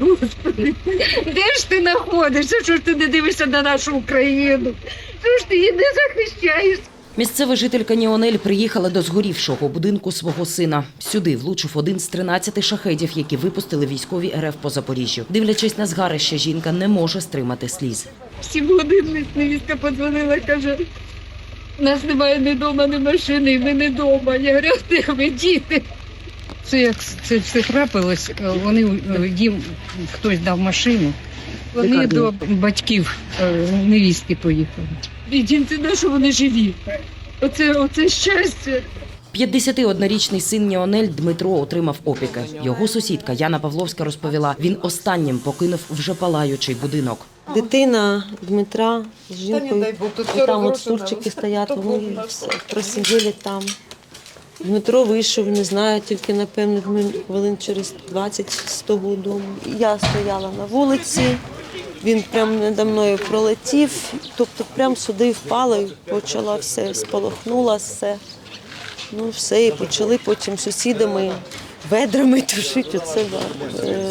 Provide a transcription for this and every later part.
Господи, де ж ти знаходишся? Що ж ти не дивишся на нашу Україну? Що ж ти її не захищаєш? Місцева жителька Ніонель приїхала до згорівшого будинку свого сина. Сюди влучив один з 13 шахедів, які випустили військові РФ по Запоріжжю. Дивлячись на згарище, жінка не може стримати сліз. Сім годин невістка подзвонила, каже, у нас немає ні дома, ні машини, ми не вдома. Я говорю, де ви діти? Це як це все трапилось, вони е, їм хтось дав машину. Вони до батьків е, невістки поїхали. Бідінці, на що вони живі? Оце, оце щастя. 51-річний син Ніонель Дмитро отримав опіки. Його сусідка Яна Павловська розповіла, він останнім покинув вже палаючий будинок. Дитина Дмитра з жінкою. І там от стульчики стоять, вони просиділи там. Дмитро вийшов, не знаю, тільки напевно хвилин через 20 з того дому. Я стояла на вулиці, він прямо надо мною пролетів, тобто прямо сюди впала і почала все, сполохнула все. Ну все, і почали потім сусідами ведрами тушити оце е,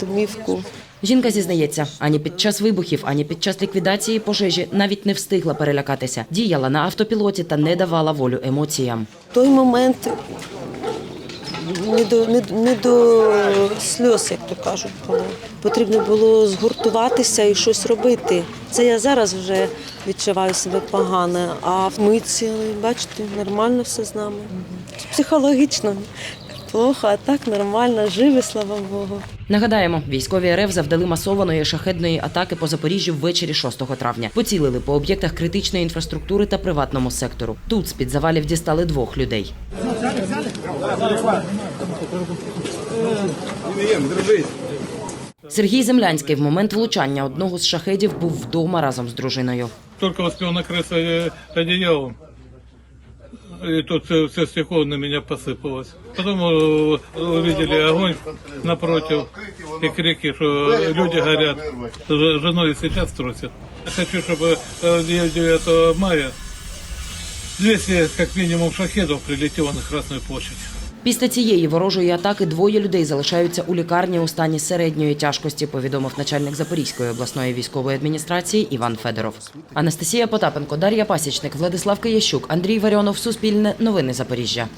домівку. Жінка зізнається, ані під час вибухів, ані під час ліквідації пожежі навіть не встигла перелякатися. Діяла на автопілоті та не давала волю емоціям. той момент не до, не, не до сльоз, як то кажуть, було. Потрібно було згуртуватися і щось робити. Це я зараз вже відчуваю себе погано, а ми ціли, бачите, нормально все з нами. Психологічно плохо, а так нормально, живі, слава Богу. Нагадаємо, військові РФ завдали масованої шахедної атаки по Запоріжжю ввечері 6 травня. Поцілили по об'єктах критичної інфраструктури та приватному сектору. Тут з під завалів дістали двох людей. Сергій Землянський в момент влучання одного з шахедів був вдома разом з дружиною. Только успел накрыться э, одеялом И тут все, все стекло на меня посыпалось. Потом э, увидели огонь напротив и крики, что люди горят. Ж- Жену и сейчас трусят. Я хочу, чтобы э, 9 мая 200 как минимум шахедов прилетело на Красную площадь. Після цієї ворожої атаки двоє людей залишаються у лікарні у стані середньої тяжкості, повідомив начальник Запорізької обласної військової адміністрації Іван Федоров. Анастасія Потапенко, Дар'я Пасічник, Владислав Киящук, Андрій Варіонов, Суспільне, Новини Запоріжжя.